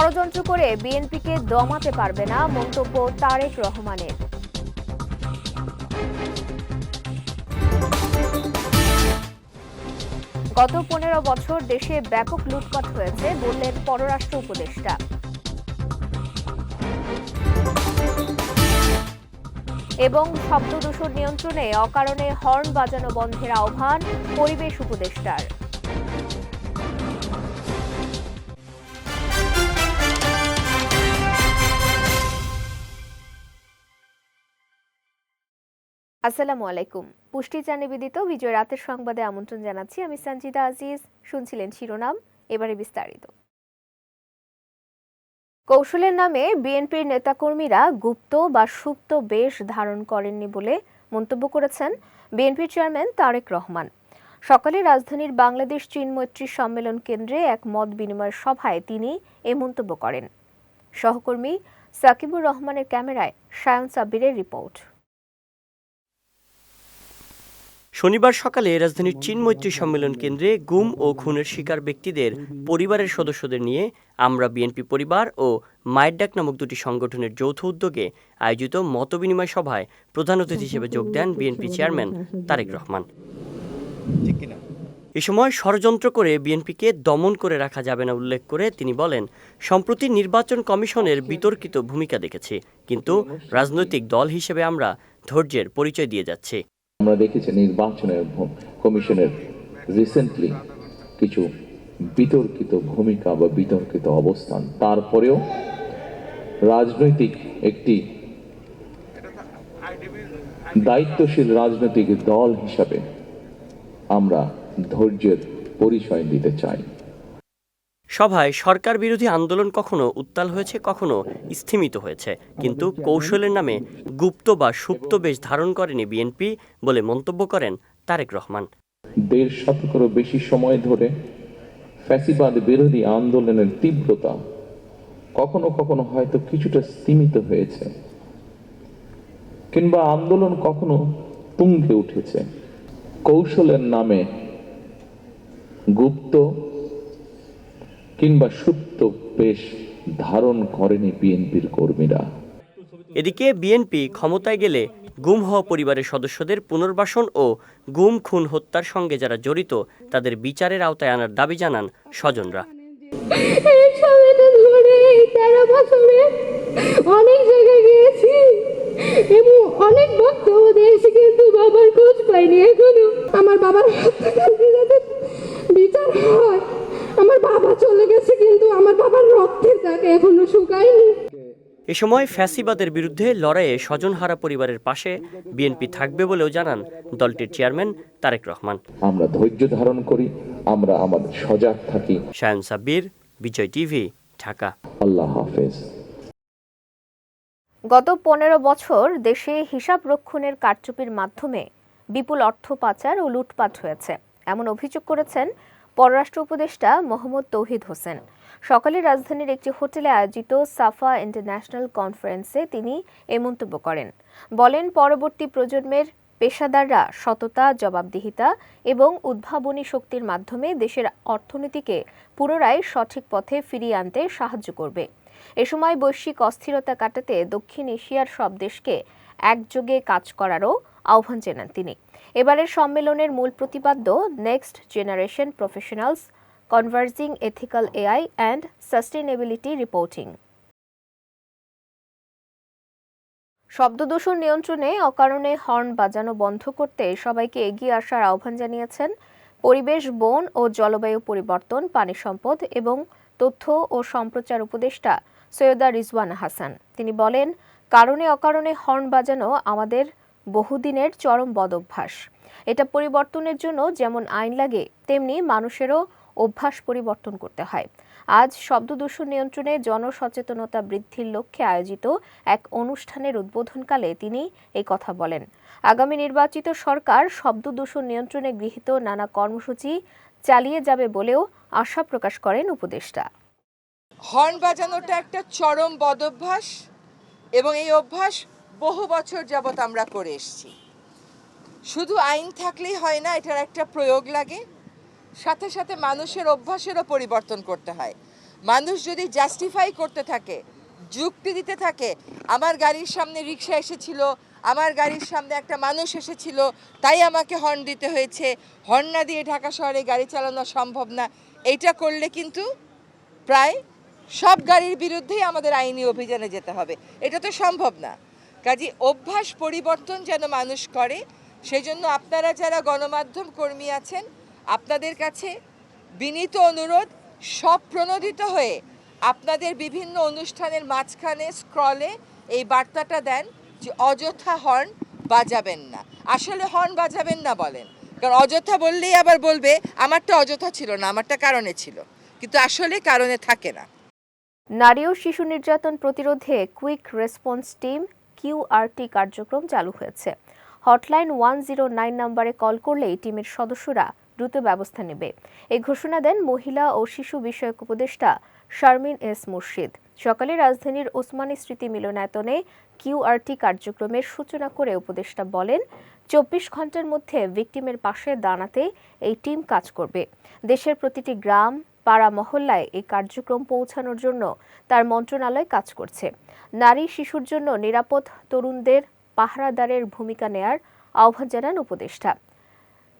ষড়যন্ত্র করে বিএনপিকে দমাতে পারবে না মন্তব্য তারেক রহমানের। গত পনেরো বছর দেশে ব্যাপক লুটপাট হয়েছে, বললেন পররাষ্ট্র উপদেষ্টা। এবং শব্দ দূষণ নিয়ন্ত্রণে অকারণে হর্ন বাজানো বন্ধের আহ্বান পরিবেশ উপদেষ্টার। আসসালামু আলাইকুম। পুষ্টি চ্যানেল নিবেদিত বিজয় রাতের সংবাদে আমন্ত্রণ জানাচ্ছি। আমি সঞ্জিতা আজিজ, শুনছিলেন শিরোনাম, এবারে বিস্তারিত। কৌশলের নামে বিএনপির নেতাকর্মীরা গুপ্ত বা সুপ্ত বেশ ধারণ করেননি বলে মন্তব্য করেছেন বিএনপির চেয়ারম্যান তারেক রহমান। সকালে রাজধানীর বাংলাদেশ চীন মৈত্রী সম্মেলন কেন্দ্রে এক মত বিনিময় সভায় তিনি এ মন্তব্য করেন। সহকর্মী সাকিবুর রহমানের ক্যামেরায় সায়ন সাব্বিরের রিপোর্ট। শনিবার সকালে রাজধানীর চীন মৈত্রী সম্মেলন কেন্দ্রে গুম ও খুনের শিকার ব্যক্তিদের পরিবারের সদস্যদের নিয়ে আমরা বিএনপি পরিবার ও মায়ের ডাক নামক দুটি সংগঠনের যৌথ উদ্যোগে আয়োজিত মতবিনিময় সভায় প্রধান অতিথি হিসেবে যোগ দেন বিএনপি চেয়ারম্যান তারেক রহমান। এ সময় ষড়যন্ত্র করে বিএনপিকে দমন করে রাখা যাবে না উল্লেখ করে তিনি বলেন সম্প্রতি নির্বাচন কমিশনের বিতর্কিত ভূমিকা দেখেছি কিন্তু রাজনৈতিক দল হিসেবে আমরা ধৈর্যের পরিচয় দিয়ে যাচ্ছি। আমরা দেখেছি নির্বাচনের কমিশনের রিসেন্টলি কিছু বিতর্কিত ভূমিকা বা বিতর্কিত অবস্থান। তারপরেও রাজনৈতিক একটি দায়িত্বশীল রাজনৈতিক দল হিসাবে আমরা ধৈর্যের পরিচয় দিতে চাই। সভায় সরকার বিরোধী আন্দোলন কখনো উত্তাল হয়েছে, কখনো স্থিমিত হয়েছে। কিন্তু কৌশলের নামে গুপ্ত বা সুপ্ত বেশ ধারণ করেনি বিএনপি বলে মন্তব্য করেন তারেক রহমান। দেড় শতকেরও বেশি সময় ধরে ফ্যাসিবাদ বিরোধী আন্দোলনের তীব্রতা কখনো কখনো হয়তো কিছুটা স্তীমিত হয়েছে, কিংবা আন্দোলন কখনো তুঙ্গে উঠেছে। কৌশলের নামে গুপ্ত কিংবা সুপ্ত বেশ ধারণ করেনি বিএনপির কর্মীরা। এদিকে বিএনপি ক্ষমতায় গেলে গুম হওয়া পরিবারের সদস্যদের পুনর্বাসন ও গুম খুন হত্যার সঙ্গে যারা জড়িত তাদের বিচারের আওতায় আনার দাবি জানান স্বজনরা। অনেক জায়গায় গিয়েছি এবং অনেক বক্তব্য দিয়েছি কিন্তু বাবার খোঁজ পাইনি এখনও। আমার বাবার বিচার হয় আমার বাবা চলে গেছে কিন্তু আমার বাবার রক্তের দাগ এখনও শুকায়নি। এ সময় ফ্যাসিবাদের বিরুদ্ধে লড়াইয়ে স্বজনহারা পরিবারের পাশে বিএনপি থাকবে বলেও জানান দলটির চেয়ারম্যান তারেক রহমান। আমরা ধৈর্য ধারণ করি আমরা আমাদের সজাগ থাকি। শায়ন সাব্বির বিজয় টিভি ঢাকা। আল্লাহ হাফেজ। গত পনেরো বছর দেশে হিসাব রক্ষণের কারচুপির মাধ্যমে বিপুল অর্থ পাচার ও লুটপাট হয়েছে। এমন অভিযোগ করেছেন পররাষ্ট্র উপদেষ্টা মোহাম্মদ তৌহিদ হোসেন। সকালে রাজধানীর একটি হোটেলে আয়োজিত সাফা ইন্টারন্যাশনাল কনফারেন্সে তিনি এ মন্তব্য করেন। বলেন, পরবর্তী প্রজন্মের পেশাদাররা সততা, জবাবদিহিতা এবং উদ্ভাবনী শক্তির মাধ্যমে দেশের অর্থনীতিকে পুনরায় সঠিক পথে ফিরিয়ে আনতে সাহায্য করবে। এ সময় বৈশ্বিক অস্থিরতা কাটাতে দক্ষিণ এশিয়ার সব দেশকে একযোগে কাজ করারও আহ্বান জানান তিনি। এবারের সম্মেলনের মূল প্রতিপাদ্য next generation professionals converging ethical AI and sustainability reporting শব্দদূষণ নিয়ন্ত্রণে অকারণে হর্ন বাজানো বন্ধ করতে সবাইকে এগিয়ে আসার আহ্বান জানিয়েছেন পরিবেশ, বন ও জলবায়ু পরিবর্তন, পানি সম্পদ এবং তথ্য ও সম্প্রচার উপদেষ্টা সৈয়দা রিজওয়ান হাসান। তিনি বলেন, কারণে অকারণে হর্ন বাজানো আমাদের বহুদিনের চরম বদভ্যাস। এটা পরিবর্তনের জন্য যেমন আইন লাগে, তেমনি মানুষেরও অভ্যাস পরিবর্তন করতে হয়। আজ শব্দদূষণ নিয়ন্ত্রণে জনসচেতনতা বৃদ্ধির লক্ষ্যে আয়োজিত এক অনুষ্ঠানের উদ্বোধনকালে তিনি এই কথা বলেন। আগামী নির্বাচিত সরকার শব্দদূষণ নিয়ন্ত্রণে গৃহীত নানা কর্মসূচি চালিয়ে যাবে বলেও আশা প্রকাশ করেন উপদেষ্টা। হর্ন বাজানোটা একটা চরম বদভ্যাস এবং এই অভ্যাস বহু বছর যাবৎ আমরা করে এসেছি। শুধু আইন থাকলেই হয় না, এটার একটা প্রয়োগ লাগে। সাথে সাথে মানুষের অভ্যাসেরও পরিবর্তন করতে হয়। মানুষ যদি জাস্টিফাই করতে থাকে, যুক্তি দিতে থাকে, আমার গাড়ির সামনে রিক্সা এসেছিল, আমার গাড়ির সামনে একটা মানুষ এসেছিল, তাই আমাকে হর্ন দিতে হয়েছে। হর্ন না দিয়ে ঢাকা শহরে গাড়ি চালানো সম্ভব না। এইটা করলে কিন্তু প্রায় সব গাড়ির বিরুদ্ধেই আমাদের আইনি অভিযানে যেতে হবে। এটা তো সম্ভব না। কাজে অভ্যাস পরিবর্তন যেন মানুষ করে, সেজন্য আপনারা যারা গণমাধ্যম কর্মী আছেন, আপনাদের কাছে বিনীত অনুরোধ, সব প্রণোদিত হয়ে আপনাদের বিভিন্ন অনুষ্ঠানের মাঝখানে স্ক্রলে এই বার্তাটা দেন যে অযথা হর্ন বাজাবেন না। আসলে হর্ন বাজাবেন না বলেন, কারণ অযথা বললেই আবার বলবে, আমারটা অযথা ছিল না, আমারটা কারণে ছিল। কিন্তু আসলে কারণে থাকে না। নারী ও শিশু নির্যাতন প্রতিরোধে কুইক রেসপন্স টিম কিউআরটি কার্যক্রম চালু হয়েছে। হটলাইন ওয়ান জিরো নাইন নম্বরে কল করলেই টিমের সদস্যরা দ্রুত ব্যবস্থা নেবে। এই ঘোষণা দেন মহিলা ও শিশু বিষয়ক উপদেষ্টা শারমিন এস মুর্শিদ। সকালে রাজধানীর ওসমানী স্মৃতি মিলনায়তনে কিউআরটি কার্যক্রমের সূচনা করে উপদেষ্টা বলেন, চব্বিশ ঘণ্টার মধ্যে ভিকটিমের পাশে দাঁড়াতে এই টিম কাজ করবে। দেশের প্রতিটি গ্রাম পাড়া মহল্লায় এই কার্যক্রম পৌঁছানোর জন্য তার মন্ত্রণালয় কাজ করছে। নারী শিশুর জন্য নিরাপদ তরুণদের পাহারাদারের ভূমিকা নেয়ার আহ্বান জানান উপদেষ্টা।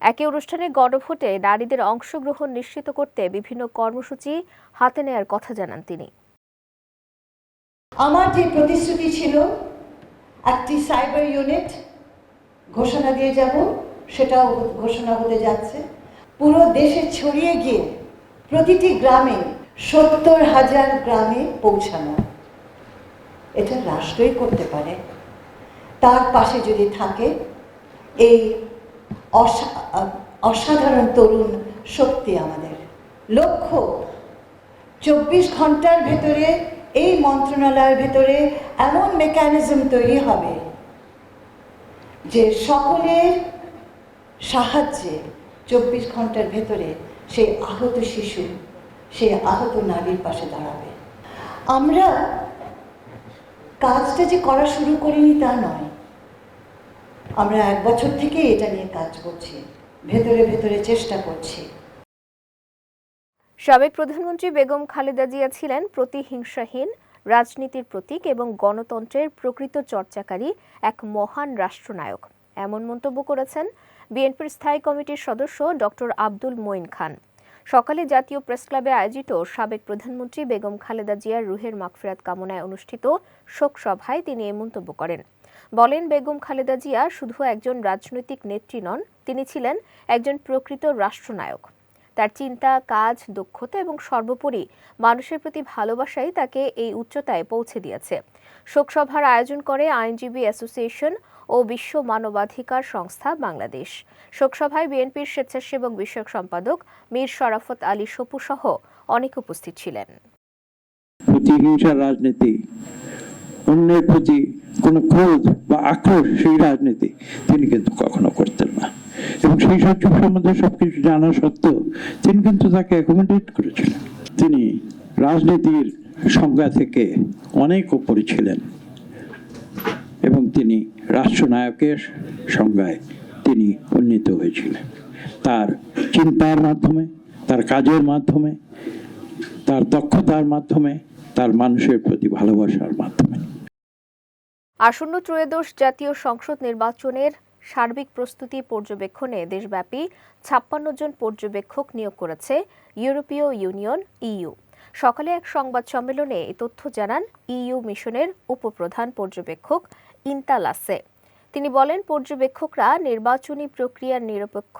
একই অনুষ্ঠানে গণভোটে নারীদের অংশগ্রহণ নিশ্চিত করতে বিভিন্ন কর্মসূচি হাতে নেয়ার কথা জানান তিনি। আমার যে প্রতিশ্রুতি ছিল, একটি সাইবার ইউনিট ঘোষণা দিয়ে যাব, সেটাও ঘোষণা হতে যাচ্ছে। পুরো দেশে ছড়িয়ে গিয়ে প্রতিটি গ্রামে সত্তর হাজার গ্রামে পৌঁছানো। এটা রাষ্ট্রই করতে পারে। তার পাশে যদি থাকে এই অসা- অসাধারণ তরুণ শক্তি আমাদের। লক্ষ্য, চব্বিশ ঘণ্টার ভেতরে, এই মন্ত্রণালয়ের ভেতরে এমন মেকানিজম তৈরি হবে যে সকলের সাহায্যে চব্বিশ ঘণ্টার ভেতরে সেই আহত শিশু সেই আহত নারীর পাশে দাঁড়াবে। আমরা কাজটা যে করা শুরু করিনি তা নয়। আমরা এক বছর থেকে এটা নিয়ে কাজ করছি, ভেতরে ভেতরে চেষ্টা করছি। সাবেক প্রধানমন্ত্রী বেগম খালেদা জিয়া ছিলেন প্রতিহিংসাহীন, রাজনীতির প্রতীক এবং গণতন্ত্রের প্রকৃত চর্চাকারী এক মহান রাষ্ট্রনায়ক। এমন মন্তব্য করেছেন বিএনপির স্থায়ী কমিটির সদস্য ডক্টর আব্দুল মঈন খান। সকালে জাতীয় প্রেস ক্লাবে আয়োজিত সাবেক প্রধানমন্ত্রী বেগম খালেদা জিয়ার রুহের মাগফিরাত কামনায় অনুষ্ঠিত শোক সভায় তিনি এ মন্তব্য করেন। বলেন, বেগম খালেদা জিয়া শুধু একজন রাজনৈতিক নেত্রী নন, তিনি ছিলেন একজন প্রকৃত রাষ্ট্রনায়ক। তার চিন্তা, কাজ, দক্ষতা এবং সর্বোপরি মানুষের প্রতি ভালোবাসাই তাকে এই উচ্চতায় পৌঁছে দিয়েছে। শোকসভার আয়োজন করে আইনজীবী অ্যাসোসিয়েশন ও বিশ্ব মানবাধিকার সংস্থা বাংলাদেশ। শোকসভায় বিএনপির স্বেচ্ছাসেবক বিষয়ক সম্পাদক মীর শরাফত আলী সপু সহ অনেক উপস্থিত ছিলেন। প্রতিহিংসার রাজনীতি, অন্যের প্রতি কোনো ক্রোধ বা আক্রোশ সেই রাজনীতি তিনি কিন্তু কখনো করতেন না। এবং সেই সব সম্বন্ধে সবকিছু জানা সত্ত্বেও তিনি কিন্তু তাকে অ্যাকোমোডেট করেছিলেন। তিনি রাজনীতির সংজ্ঞা থেকে অনেক উপরে ছিলেন। এবং তিনি রাষ্ট্রনায়কের সংজ্ঞায় তিনি উন্নীত হয়েছিলেন। তার চিন্তার মাধ্যমে, তার কাজের মাধ্যমে, তার দক্ষতার মাধ্যমে, তার মানুষের প্রতি ভালোবাসার মাধ্যমে। আসন্ন ত্রয়োদশ জাতীয় সংসদ নির্বাচনের সার্বিক প্রস্তুতি পর্যবেক্ষণে দেশব্যাপী ছাপ্পান্ন জন পর্যবেক্ষক নিয়োগ করেছে ইউরোপীয় ইউনিয়ন, ইইউ। সকালে এক সংবাদ সম্মেলনে এ তথ্য জানান ইইউ মিশনের উপপ্রধান পর্যবেক্ষক ইন্তালাসে। তিনি বলেন, পর্যবেক্ষকরা নির্বাচনী প্রক্রিয়ার নিরপেক্ষ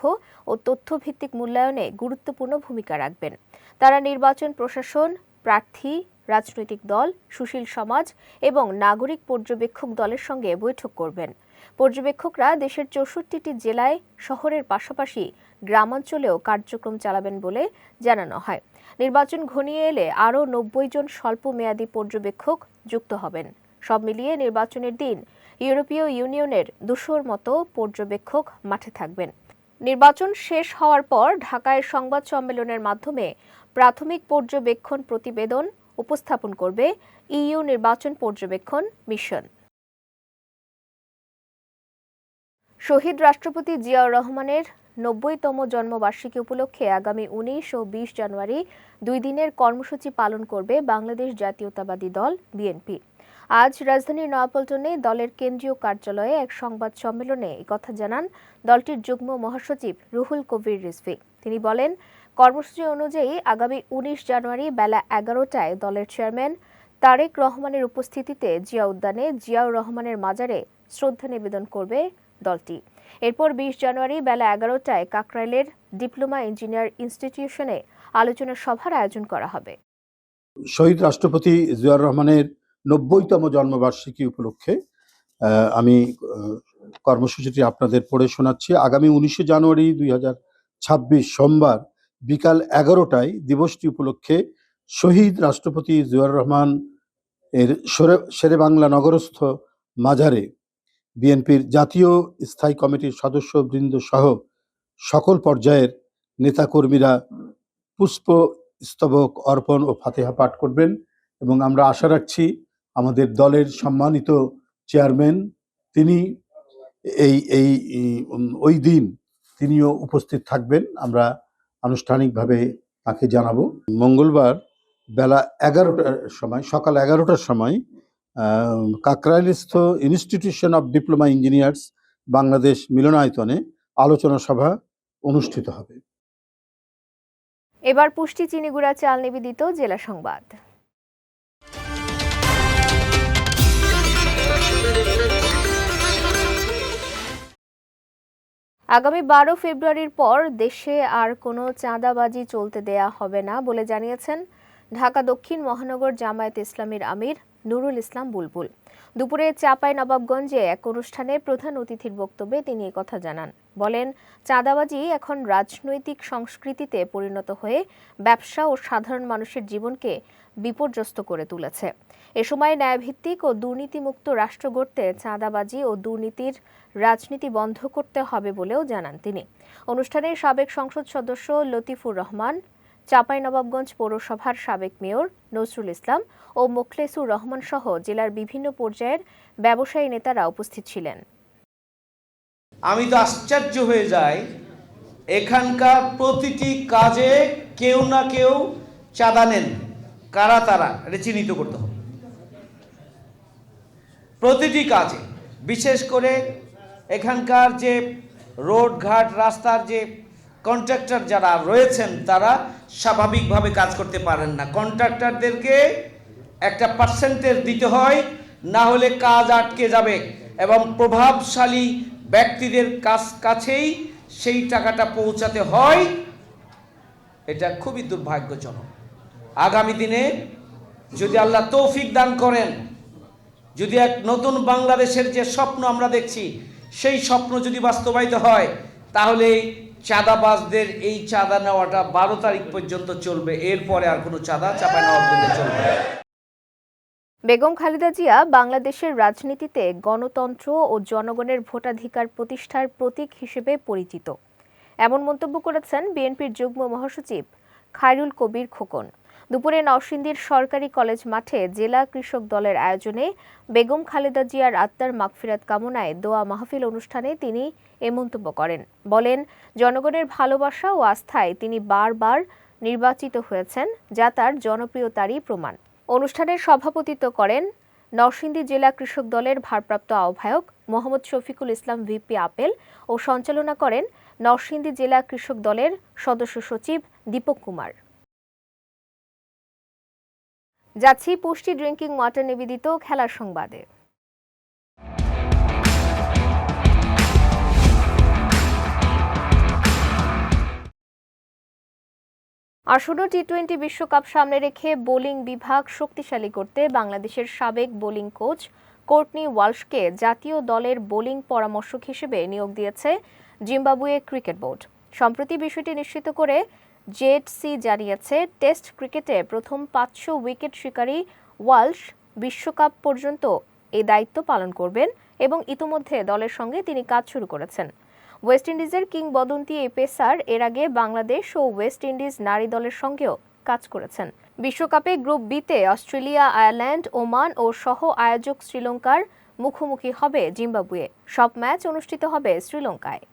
ও তথ্যভিত্তিক মূল্যায়নে গুরুত্বপূর্ণ ভূমিকা রাখবেন। তারা নির্বাচন প্রশাসন, প্রার্থী, রাজনৈতিক দল, সুশীল সমাজ এবং নাগরিক পর্যবেক্ষক দলের সঙ্গে বৈঠক করবেন। পর্যবেক্ষকরা দেশের চৌষট্টিটি জেলায় শহরের পাশাপাশি গ্রামাঞ্চলেও কার্যক্রম চালাবেন বলে জানানো হয়। নির্বাচন ঘনিয়ে এলে আরও নব্বই জন স্বল্প মেয়াদী পর্যবেক্ষক যুক্ত হবেন। সব মিলিয়ে নির্বাচনের দিন ইউরোপীয় ইউনিয়নের দুশোর মতো পর্যবেক্ষক মাঠে থাকবেন। নির্বাচন শেষ হওয়ার পর ঢাকায় সংবাদ সম্মেলনের মাধ্যমে প্রাথমিক পর্যবেক্ষণ প্রতিবেদন উপস্থাপন করবে ইইউ নির্বাচন পর্যবেক্ষণ মিশন। শহীদ রাষ্ট্রপতি জিয়াউর রহমানের নব্বইতম জন্মবার্ষিকী উপলক্ষে আগামী উনিশ ও বিশ জানুয়ারি দুই দিনের কর্মসূচি পালন করবে বাংলাদেশ জাতীয়তাবাদী দল বিএনপি। আজ রাজধানীর নয়াপল্টনে দলের কেন্দ্রীয় কার্যালয়ে এক সংবাদ সম্মেলনে কথা জানান দলটির যুগ্ম মহাসচিব রুহুল কবির রিজভী। তিনি বলেন, কর্মসূচি অনুযায়ী আগামী উনিশ জানুয়ারি বেলা এগারোটায় দলের চেয়ারম্যান তারেক রহমানের উপস্থিতিতে জিয়া উদ্যানে জিয়াউর রহমানের মাজারে শ্রদ্ধা নিবেদন করবে দলটি। এরপর বিশ জানুয়ারি বেলা এগারোটায় কাকরাইলের ডিপ্লোমা ইঞ্জিনিয়ার ইনস্টিটিউশনে আলোচনা সভার আয়োজন করা হবে। শহীদ রাষ্ট্রপতি জিয়াউর রহমানের নব্বইতম জন্মবার্ষিকী উপলক্ষে আমি কর্মসূচিটি আপনাদের পড়ে শোনাচ্ছি। আগামী উনিশে জানুয়ারি দুই হাজার ছাব্বিশ সোমবার বিকাল এগারোটায় দিবসটি উপলক্ষে শহীদ রাষ্ট্রপতি জিয়াউর রহমান এর শেরে বাংলা নগরস্থ মাজারে বিএনপির জাতীয় স্থায়ী কমিটির সদস্যবৃন্দ সহ সকল পর্যায়ের নেতাকর্মীরা পুষ্প স্তবক অর্পণ ও ফাতেহা পাঠ করবেন এবং আমরা আশা রাখছি আমাদের দলের সম্মানিত চেয়ারম্যান, তিনি এই এই ওই দিন তিনিও উপস্থিত থাকবেন। আমরা আনুষ্ঠানিকভাবে তাকে জানাব। মঙ্গলবার বেলা এগারোটার সময়, সকাল এগারোটার সময় কাকরাইলস্থ institution of diploma engineers Bangladesh মিলনায়তনে আলোচনা সভা অনুষ্ঠিত হবে। এবার পুষ্টি চিনিগুড়া চাল নিবেদিত জেলা সংবাদ। আগামী বারো ফেব্রুয়ারির পর দেশে আর কোনো চাঁদাবাজি চলতে দেয়া হবে না বলে জানিয়েছেন ঢাকা দক্ষিণ মহানগর জামায়াত ইসলামীর আমির নুরুল ইসলাম বুলবুল। দুপুরে চাপাই নবাবগঞ্জে এক অনুষ্ঠানে প্রধান অতিথির বক্তব্যে তিনি কথা জানান। বলেন, চাঁদাবাজি এখন রাজনৈতিক সংস্কৃতিতে পরিণত হয়ে ব্যবসা ও সাধারণ মানুষের জীবনকে বিপর্যস্ত করে তুলেছে। এ সময় ন্যায়ভিত্তিক ও দুর্নীতিমুক্ত রাষ্ট্র গড়তে চাঁদাবাজি ও দুর্নীতির রাজনীতি বন্ধ করতে হবে বলেও জানান তিনি। অনুষ্ঠানে সাবেক সংসদ সদস্য লতিফুর রহমান চাঁপাইনবাবগঞ্জ পৌরসভার সাবেক মেয়র নজরুল ইসলাম ও মোখলেসুর রহমান সহ জেলার বিভিন্ন পর্যায়ের ব্যবসায়ী নেতারা উপস্থিত ছিলেন। আমি তো আশ্চর্য হয়ে যাই, এখানকার প্রতিটি কাজে কেউ না কেউ চাঁদা নেন, কারা তারা এটা চিহ্নিত করতে হবে। প্রতিটি কাজে, বিশেষ করে এখানকার যে রোড ঘাট রাস্তার যে কন্ট্রাক্টর যারা রয়েছেন, তারা স্বাভাবিকভাবে কাজ করতে পারেন না। কন্ট্রাক্টরদেরকে একটা পার্সেন্টেজ দিতে হয়, না হলে কাজ আটকে যাবে এবং প্রভাবশালী ব্যক্তিদের কাছ, কাছেই সেই টাকাটা পৌঁছাতে হয়। এটা খুবই দুর্ভাগ্যজনক। আগামী দিনে যদি আল্লাহ তৌফিক দান করেন, যদি এক নতুন বাংলাদেশের যে স্বপ্ন আমরা দেখছি, সেই স্বপ্ন যদি বাস্তবায়িত হয়, তাহলে চাঁদাবাজদের এই চাঁদা নেওয়াটা বারো তারিখ পর্যন্ত চলবে। এরপরে আর কোনো চাঁদা চাপা নেওয়া চলবে বেগম খালেদা জিয়া বাংলাদেশের রাজনীতিতে গণতন্ত্র ও জনগণের ভোটাধিকার প্রতিষ্ঠার প্রতীক হিসেবে পরিচিত। এমন মন্তব্য করেছেন বিএনপির যুগ্ম মহাসচিব খায়রুল কবির খোকন। দুপুরে নরসিংদীর সরকারি কলেজ মাঠে জেলা কৃষক দলের আয়োজনে বেগম খালেদা জিয়ার আত্মার মাগফিরাত কামনায় দোয়া মাহফিল অনুষ্ঠানে তিনি এ মন্তব্য করেন। বলেন, জনগণের ভালোবাসা ও আস্থায় তিনি বারবার নির্বাচিত হয়েছেন, যা তার জনপ্রিয়তারই প্রমাণ। অনুষ্ঠানের সভাপতিত্ব করেন নরসিংদী জেলা কৃষক দলের ভারপ্রাপ্ত আহ্বায়ক মোহাম্মদ শফিকুল ইসলাম ভিপি আপেল ও সঞ্চালনা করেন নরসিংদী জেলা কৃষক দলের সদস্য সচিব দীপক কুমার। যাচ্ছি পুষ্টি ড্রিঙ্কিং ওয়াটার নিবেদিত খেলার সংবাদে। আসন্ন টি টোয়েন্টি বিশ্বকাপ সামনে রেখে বোলিং বিভাগ শক্তিশালী করতে বাংলাদেশের সাবেক বোলিং কোচ কোর্টনি ওয়ালশকে জাতীয় দলের বোলিং পরামর্শক হিসেবে নিয়োগ দিয়েছে জিম্বাবুয়ে ক্রিকেট বোর্ড। সম্প্রতি বিষয়টি নিশ্চিত করে জেডসি জানিয়েছে, টেস্ট ক্রিকেটে প্রথম পাঁচশো উইকেট শিকারী ওয়ালশ বিশ্বকাপ পর্যন্ত এই দায়িত্ব পালন করবেন এবং ইতোমধ্যে দলের সঙ্গে তিনি কাজ শুরু করেছেন। ওয়েস্ট ইন্ডিজের কিংবদন্তি এই পেসার এর আগে বাংলাদেশ ও ওয়েস্ট ইন্ডিজ নারী দলের সঙ্গেও কাজ করেছেন। বিশ্বকাপে গ্রুপ বিতে অস্ট্রেলিয়া, আয়ারল্যান্ড, ওমান ও সহ আয়োজক শ্রীলঙ্কার মুখোমুখি হবে জিম্বাবুয়ে। সব ম্যাচ অনুষ্ঠিত হবে শ্রীলঙ্কায়।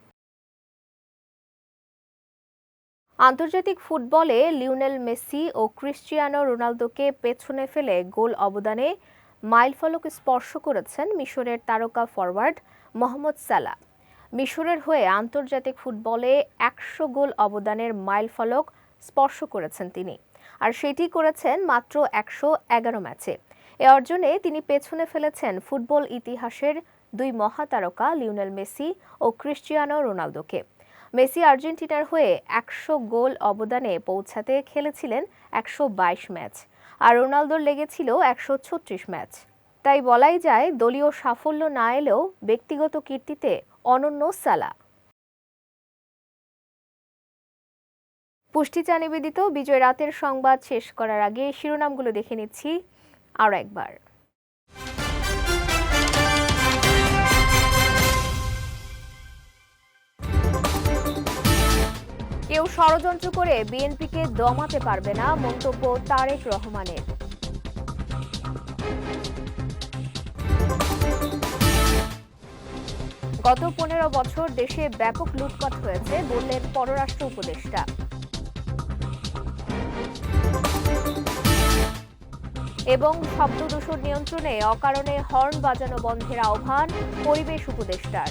আন্তর্জাতিক ফুটবলে লিওনেল মেসি ও ক্রিশ্চিয়ানো রোনালদোকে পেছনে ফেলে গোল অবদানে মাইলফলক স্পর্শ করেছেন মিশরের তারকা ফরওয়ার্ড মোহাম্মদ সালা মিশরের হয়ে আন্তর্জাতিক ফুটবলে একশো গোল অবদানের মাইলফলক স্পর্শ করেছেন তিনি। আর সেটি করেছেন মাত্র একশো এগারো ম্যাচে। এ অর্জনে তিনি পেছনে ফেলেছেন ফুটবল ইতিহাসের দুই মহাতারকা লিওনেল মেসি ও ক্রিশ্চিয়ানো রোনালদোকে। মেসি আর্জেন্টিনার হয়ে একশো গোল অবদানে পৌঁছাতে খেলেছিলেন একশো বাইশ ম্যাচ, আর রোনালদোর লেগেছিল একশো ছত্রিশ ম্যাচ। তাই বলাই যায় দলীয় সাফল্য না এলেও ব্যক্তিগত কীর্তিতে অনন্য সালা। পুষ্টিচা নিবেদিত বিজয় রাতের সংবাদ শেষ করার আগে শিরোনামগুলো দেখে নিচ্ছি আরও একবার। কেউ ষড়যন্ত্র করে বিএনপিকে দমাতে পারবে না, মন্তব্য তারেক রহমানের। গত পনেরো বছর দেশে ব্যাপক লুটপাট হয়েছে, বললেন পররাষ্ট্র উপদেষ্টা। এবং শব্দ দূষণ নিয়ন্ত্রণে অকারণে হর্ন বাজানো বন্ধের আহ্বান পরিবেশ উপদেষ্টার।